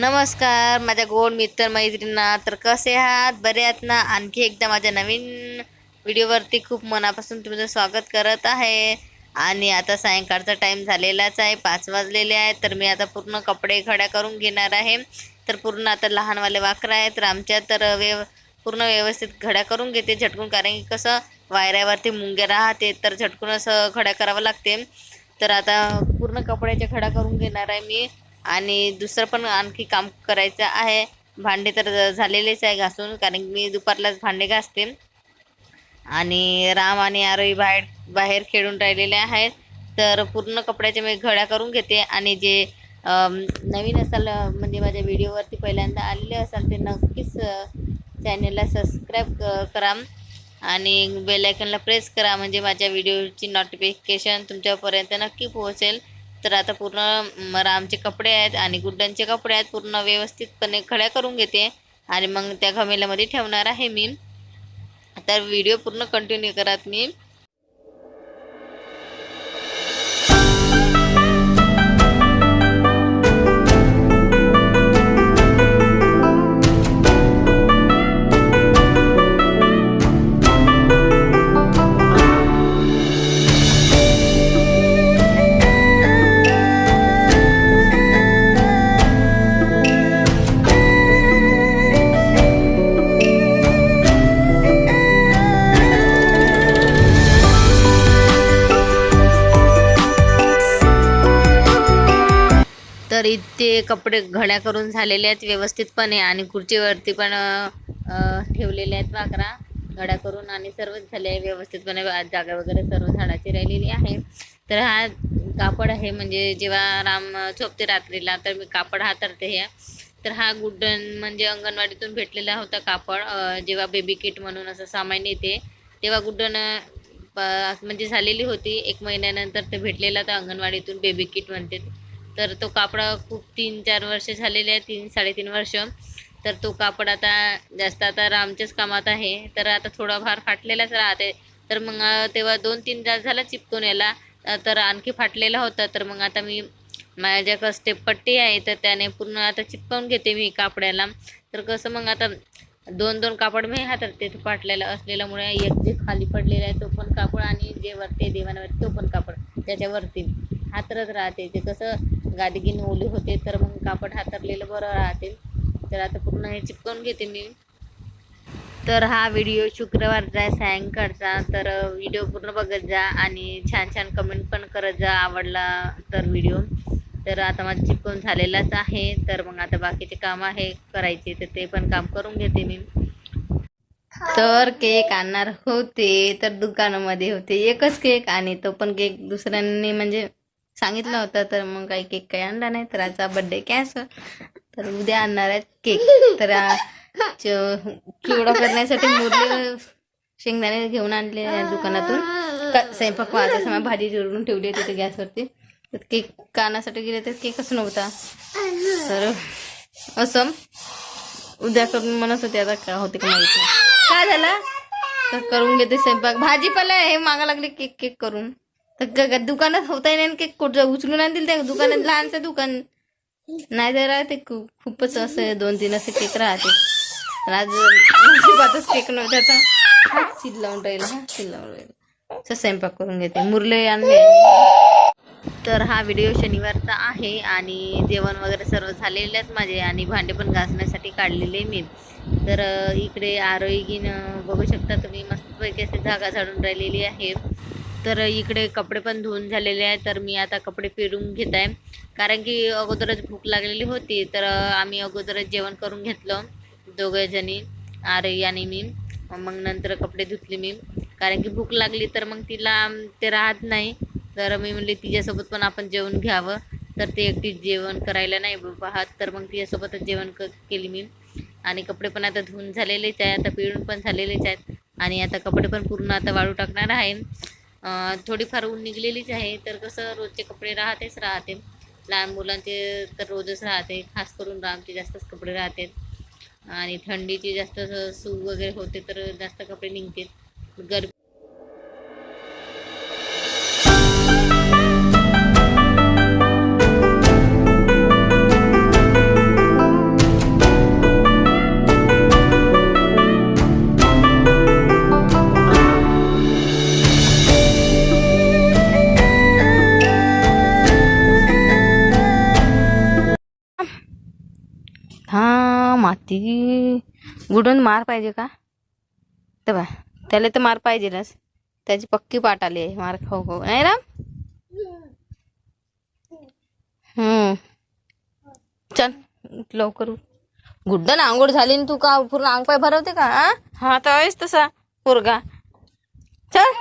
नमस्कार माझ्या गोड मित्र मैत्रिणींना. तर कसे आहात? बरे आहात ना? आणखी एकदा माझ्या नवीन व्हिडिओवरती खूप मनापासून तुमचं स्वागत करत आहे. आणि आता सायंकाळचा टाईम झालेलाच आहे पाच वाजलेले आहे तर मी आता पूर्ण कपडे खड्या करून घेणार आहे. तर पूर्ण आता लहानवाले वाकरं आहेत. तर आमच्या तर व्यव पूर्ण व्यवस्थित घड्या करून घेते झटकून. कारण की कसं वायऱ्यावरती मुंग्या राहते तर झटकून असं खड्या करावं लागते. तर आता पूर्ण कपड्याच्या खड्या करून घेणार आहे मी. आणि दुसरं पण आणखी काम करायचं आहे. भांडे तर झालेलेच आहे घासून कारण मी दुपारलाच भांडे घासते. आणि राम आणि आरोही बाहेर बाहेर खेळून राहिलेले आहेत. तर पूर्ण कपड्याच्या मी घड्या करून घेते आणि जे नवीन असाल म्हणजे माझ्या व्हिडिओवरती पहिल्यांदा आलेले असाल ते नक्कीच चॅनलला सबस्क्राईब करा. आणि बेल आयकनला प्रेस करा म्हणजे माझ्या व्हिडिओची नोटिफिकेशन तुमच्यापर्यंत नक्की पोहोचेल. तर आता पूर्ण रामचे कपडे आहेत आणि गुड्डांचे कपडे आहेत. पूर्ण व्यवस्थितपणे खड्या करून घेते. आणि मग त्या घमेल्यामध्ये ठेवणार आहे मी. तर व्हिडिओ पूर्ण कंटिन्यू करात मी इथे कपडे घड्या करून झालेले आहेत व्यवस्थितपणे आणि खुर्चीवरती पण ठेवलेले आहेत वाकरा. घड्या करून आणि सर्वच झाले आहे व्यवस्थितपणे जागा वगैरे सर्व झाडाची राहिलेली आहे. तर हा कापड आहे म्हणजे जेव्हा राम झोपते रात्रीला तर मी कापड हातरते हे. तर हा गुड्डन म्हणजे अंगणवाडीतून भेटलेला होता कापड जेव्हा बेबी किट म्हणून असं सामान येते तेव्हा गुड्डन प- म्हणजे झालेली होती. एक महिन्यानंतर ते भेटलेला तर अंगणवाडीतून बेबी किट म्हणते. तर तो कापड खूप तीन चार वर्ष झालेले आहे तीन साडेतीन वर्ष. तर तो कापड आता जास्त आता रामच्याच कामात आहे. तर आता थोडाफार फाटलेलाच राहते. तर मग तेव्हा दोन तीन तास झाला चिपकून याला. तर आणखी फाटलेला होता. तर मग आता मी माझ्याकडं स्टेप पट्टी आहे. तर त्याने पूर्ण आता चिपकावून घेते मी कापड्याला. तर कसं मग आता दोन दोन कापड मी हातात ते फाटलेलं असलेल्यामुळे एक जे खाली पडलेला आहे तो पण कापड आणि जे वरती देवानवरती तो पण कापड त्याच्यावरती हातरत राहते. ते कसं गादगीन ओली होते तर मग कापड हातरलेलं बरं राहते. तर आता पूर्ण हे चिपकवून घेते मी. तर हा व्हिडिओ शुक्रवारचा आहे सायंकाळचा तर व्हिडिओ पूर्ण बघत जा आणि छान छान कमेंट पण करत जा आवडला तर व्हिडिओ. तर आता माझं चिपकून झालेलाच आहे तर मग आता बाकीचे काम आहे करायचे तर ते पण काम करून घेते मी. तर केक आणणार होते तर दुकानामध्ये होते एकच केक आणि तो पण केक दुसऱ्यांनी म्हणजे सांगितलं होतं तर मग काही केक काही आणला नाही तर आजचा बड्डे कॅन्सल तर उद्या आणणार आहेत केक तर चिवडा करण्यासाठी मुरली शेंगदाणे घेऊन आणले दुकानातून. स्वयंपाक माझा समय भाजी चिरून ठेवली होती गॅसवरती. तर केक कानासाठी गेले तर केकच नव्हता. तर असं उद्या करून म्हणत होते आता का होते का माहीत काय झालं? तर करून घेते स्वयंपाक. भाजीपाला हे मागा लागले केक केक करून. तर ग- दुकानात होता नाही केक कुठं उचलून आणतील त्या दुकानात लहानचं दुकान. नाही तर राहते खूप खूपच असं दोन तीन असे केक राहते. आज नशिबातच केक नव्हता तर हा चिल्लावून राहील हा चिल्लावून राहील. असं स्वयंपाक करून घेते. मुरले आणले. तर हा व्हिडिओ शनिवारचा आहे आणि जेवण वगैरे सर्व झालेले आहेत माझे आणि भांडे पण घासण्यासाठी काढलेले मी. तर इकडे आरोहीगीन बघू शकता तुम्ही. मस्तपैकी असे जागा झाडून राहिलेली आहे. तर इकडे कपडे पण धुवून झालेले आहे तर मी आता कपडे पिरून घेत आहे कारण की अगोदरच भूक लागलेली होती तर आम्ही अगोदरच जेवण करून घेतलं दोघे जणी आणि मी. मग नंतर कपडे धुतले मी. कारण की भूक लागली तर मग तिला ते राहत नाही. तर मी म्हणले तिच्यासोबत पण आपण जेवण घ्यावं. तर ते एकटी जेवण करायला नाही पाहत तर मग तिच्यासोबतच जेवण क केली मी. आणि कपडे पण आता धुवून झालेलेच आहे आता पिळून पण झालेलेच आहेत. आणि आता कपडे पण पूर्ण आता वाळू टाकणार आहे. थोडीफार ऊन निघलेलीच आहे. तर कसं रोजचे कपडे राहतेच राहते. लहान मुलांचे तर रोजच राहते. खास करून रामचे जास्तच कपडे राहते. आणि थंडीची जास्त सू वगैरे होते तर जास्त कपडे निघते. गर हा माती. गुडून मार पाहिजे का? तर बा त्याला तर मार पाहिजेलच. त्याची पक्की पाठ आली आहे मार खाऊ खाऊ. नाही राम? हम्म. चल लवकर. गुड्डन आंघोळ झाली तू का? पूर्ण अंग पाय भरवते का? हा तर आहेस तसा पोरगा. चल.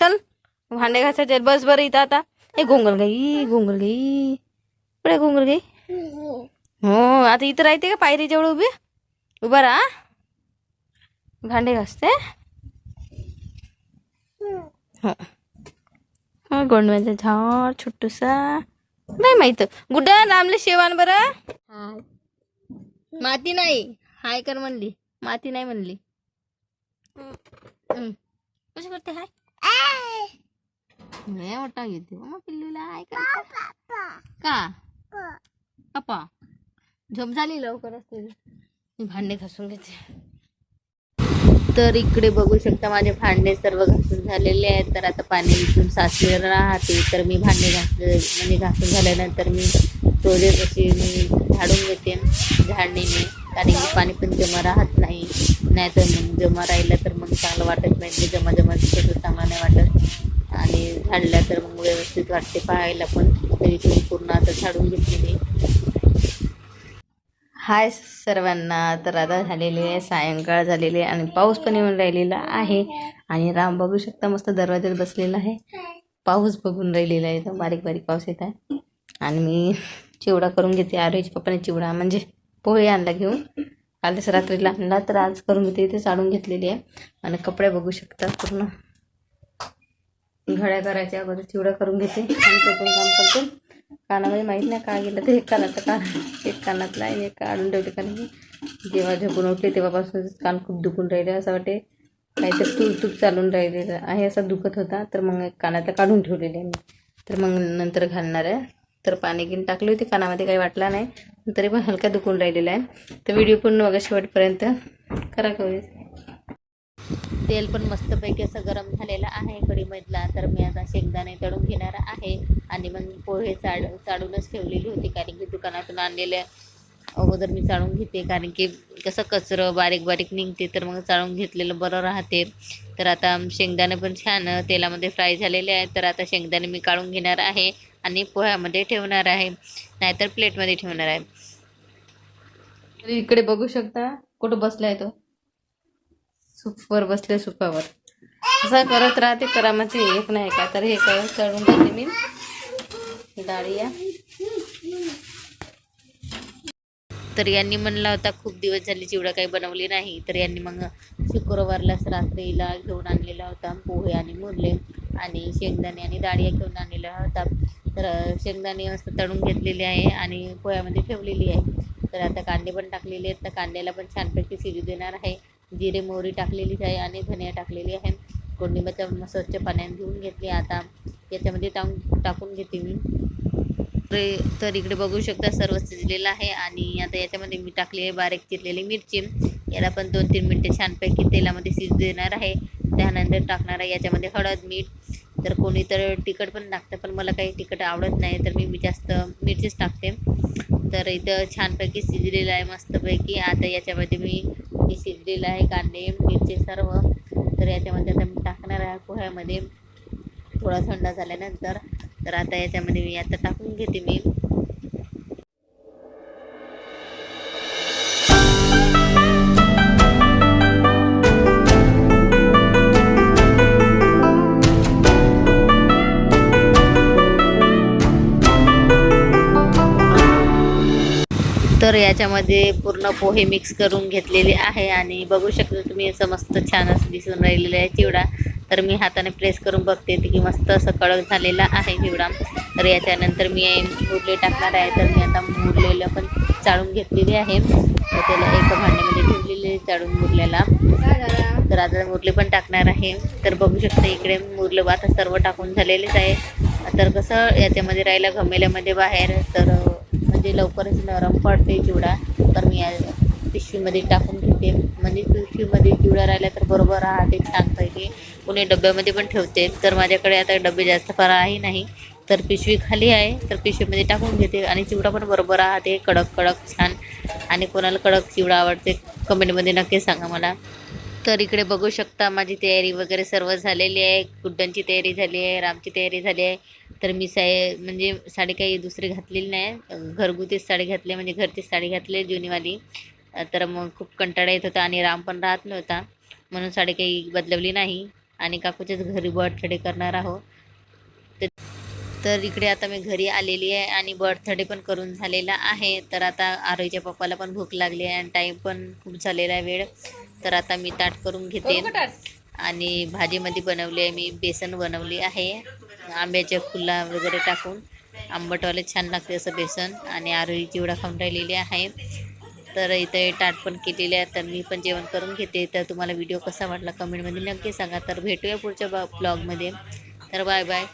चल. भांडे घासायचे बस बरं इथं आता. ए गोंगल गाई गोंगल गाई पुढे गोंगल गाई हो आता इथं राहते का पायरी जवळ उभी? उभा राहा. भांडे घासते. हो. हा गोंडव्याचं झाड छोटूसा. नाही माहीत. गुड्डा रामले शेवान बरं. माती नाही. हाय कर म्हणली. माती नाही म्हणली. कशी करते हाय? लय मोठा घेते. मग पिल्लूला हाय करते. का? पप्पा झोप झाली लवकरच तुझी भांडे घासून घेते. तर इकडे बघू शकता माझे भांडे सर्व घासून झालेले आहेत. तर आता पाणी इथून साचलेलं राहते. तर मी भांडे घासले म्हणजे घासून झाल्यानंतर मी थोडे कशी मी झाडून घेते झाडणीने. कारण की पाणी पण जमा राहत नाही. नाहीतर मग जमा राहिलं तर मग चांगलं वाटत नाही. जमा जमा तसं चांगलं नाही वाटत. आणि झाडल्या तर मग व्यवस्थित वाटते पाहायला पण. तरी पूर्ण आता झाडून घेतली मी. हाय सर्वांना. तर आता झालेली आहे सायंकाळ झालेली आहे आणि पाऊस पण येऊन राहिलेला आहे. आणि राम बघू शकता मस्त दरवाज्यात बसलेला आहे. पाऊस बघून राहिलेला आहे. तर बारीक बारीक पाऊस येत आहे. आणि मी चिवडा करून घेते. आरोहीच्या पप्पाने चिवडा म्हणजे पोहे आणला घेऊन. कालच रात्रीला आणला तर आज करून घेते. इथे चालून घेतलेली आहे. आणि कपडे बघू शकता पूर्ण घड्या करायच्या अगोदर चिवडा करून घेते. आणि तो पण काम करते. कानामध्ये माहीत नाही का गेलं तर एक कानाचं कान एक कानातला आहे एक काढून ठेवते कारण की जेव्हा झोपून उठले तेव्हापासून कान खूप दुखून राहिले. असं वाटते काहीतरी तूप तूप चालून राहिलेलं आहे असा दुखत होता तर मग एक कानातलं काढून ठेवलेले मी. तर मग नंतर घालणार आहे. तर पाणी घेऊन टाकली होती कानामध्ये काही वाटला नाही. तरी पण हलका दुखून राहिलेला आहे. तर व्हिडिओ पूर्ण बघा शेवटपर्यंत. करा कवी तेल पण मस्तपैकी असं गरम झालेलं आहे कढीमधला. तर मी आता शेंगदाणे तळून घेणार आहे. आणि मग पोहे चाड चाडूनच ठेवलेली होती कारण की दुकानातून आणलेले अगोदर मी चाळून घेते कारण की कसं कचरं बारीक बारीक निघते तर मग चाळून घेतलेलं बरं राहते. तर आता शेंगदाणे पण छान तेलामध्ये फ्राय झालेले आहेत. तर आता शेंगदाणे मी काढून घेणार आहे आणि पोह्यामध्ये ठेवणार आहे. नाहीतर प्लेटमध्ये ठेवणार आहे. इकडे बघू शकता कुठं बसलाय तो. सुपवर बसले सुपावर असं करत राहते करामाचे एक नाही का? तर हे करत चढून जाते मी. डाळिया तर यांनी म्हणला होता खूप दिवस झाले चिवडा काही बनवली नाही. तर यांनी मग शुक्रवारलाच रात्रीला घेऊन आणलेला होता पोहे आणि मुरले आणि शेंगदाणे आणि डाळिया घेऊन आणलेला होता. तर शेंगदाणे मस्त तळून घेतलेले आहे आणि पोह्यामध्ये ठेवलेली आहे. तर आता कांदे पण टाकलेले आहेत. तर कांद्याला पण छानपैकी शिजू देणार आहे. जिरे मोहरी टाकलेलीच आहे आणि धनिया टाकलेली आहे. कोंडिंबाच्या स्वच्छ पाण्याने धुवून घेतली. आता याच्यामध्ये टाकून टाकून घेते मी. तर- तर इकडे बघू शकता सर्व शिजलेलं आहे आणि आता याच्यामध्ये मी टाकली आहे बारीक चिरलेली मिरची. याला पण दोन तीन मिनटे छानपैकी तेलामध्ये शिज देणार आहे. त्यानंतर टाकणार आहे याच्यामध्ये हळद मीठ. तर कोणी तर तिखट पण टाकतं पण मला काही तिखट आवडत नाही तर मी जास्त मिरचीच टाकते. तर इथं छानपैकी शिजलेलं आहे मस्तपैकी. आता याच्यामध्ये मी हे शिजलेलं आहे कांदे मिरची सर्व. तर याच्यामध्ये आता मी टाकणार आहे पोह्यामध्ये. थोडा थंड झाल्यानंतर तर आता याच्यामध्ये मी आता टाकून घेते मी. तर याच्यामध्ये पूर्ण पोहे मिक्स करून घेतलेले आहे आणि बघू शकता तुम्ही असं मस्त छान असं दिसून राहिलेलं आहे चिवडा. तर मी हाताने प्रेस करून बघते की मस्त असं कडक झालेला आहे चिवडा तर याच्यानंतर मी मुरले टाकणार आहे. तर मी आता मुरलेलं पण चाळून घेतलेली आहे. तर त्याला एका भांड्यामध्ये ठेवलेले चाळून मुरल्याला तर आता मुरले पण टाकणार आहे. तर बघू शकता इकडे मुरलं आता सर्व टाकून झालेलेच आहे. तर कसं याच्यामध्ये राहिलं घमेल्यामध्ये बाहेर तर म्हणजे लवकरच नरम पडते चिवडा. तर मी पिशवीमध्ये टाकून घेते. म्हणजे पिशवीमध्ये चिवडा राहिला तर बरोबर राहते छानपैकी कोणी डब्यामध्ये पण ठेवते. तर माझ्याकडे आता डबे जास्त फार आहे नाही. तर पिशवी खाली आहे. तर पिशवीमध्ये टाकून घेते. आणि चिवडा पण बरोबर राहते. कडक कडक छान. आणि कोणाला कडक चिवडा आवडते कमेंटमध्ये नक्की सांगा मला. तर इकडे बघू शकता माझी तयारी वगैरे सर्व झालेली आहे. गुड्डांची तयारी झाली आहे. रामची तयारी झाली आहे. तर मी साय म्हणजे साडी काही दुसरी घातलेली नाही. घरगुतीच साडी घातली म्हणजे घरचीच साडी घातली जुनीवाली. तर मग खूप कंटाळा येत होता आणि राम पण राहत नव्हता. म्हणून साडी काही बदलवली नाही. आणि काकूच्याच घरी बर्थडे करणार आहोत. तर- तर इकडे आता मी घरी आलेली आहे आणि बर्थडे पण करून झालेला आहे. तर आता आरोहीच्या पप्पाला पण भूक लागली आहे आणि टाईम पण खूप झालेला आहे वेळ. तर आता मी ताट करून घेते. आणि भाजीमध्ये बनवली आहे मी बेसन बनवली आहे. आंब्याच्या फुला वगैरे टाकून. आंबटवाले छान लागते असं बेसन. आणि आरोही चिवडा खाऊन राहिलेली आहे. तर इथे टाट पण केलेले आहे तर मी पण जेवण करून घेते. तर तुम्हाला व्हिडिओ कसा वाटला कमेंटमध्ये नक्की सांगा. तर भेटूया पुढच्या ब्लॉगमध्ये. तर बाय बाय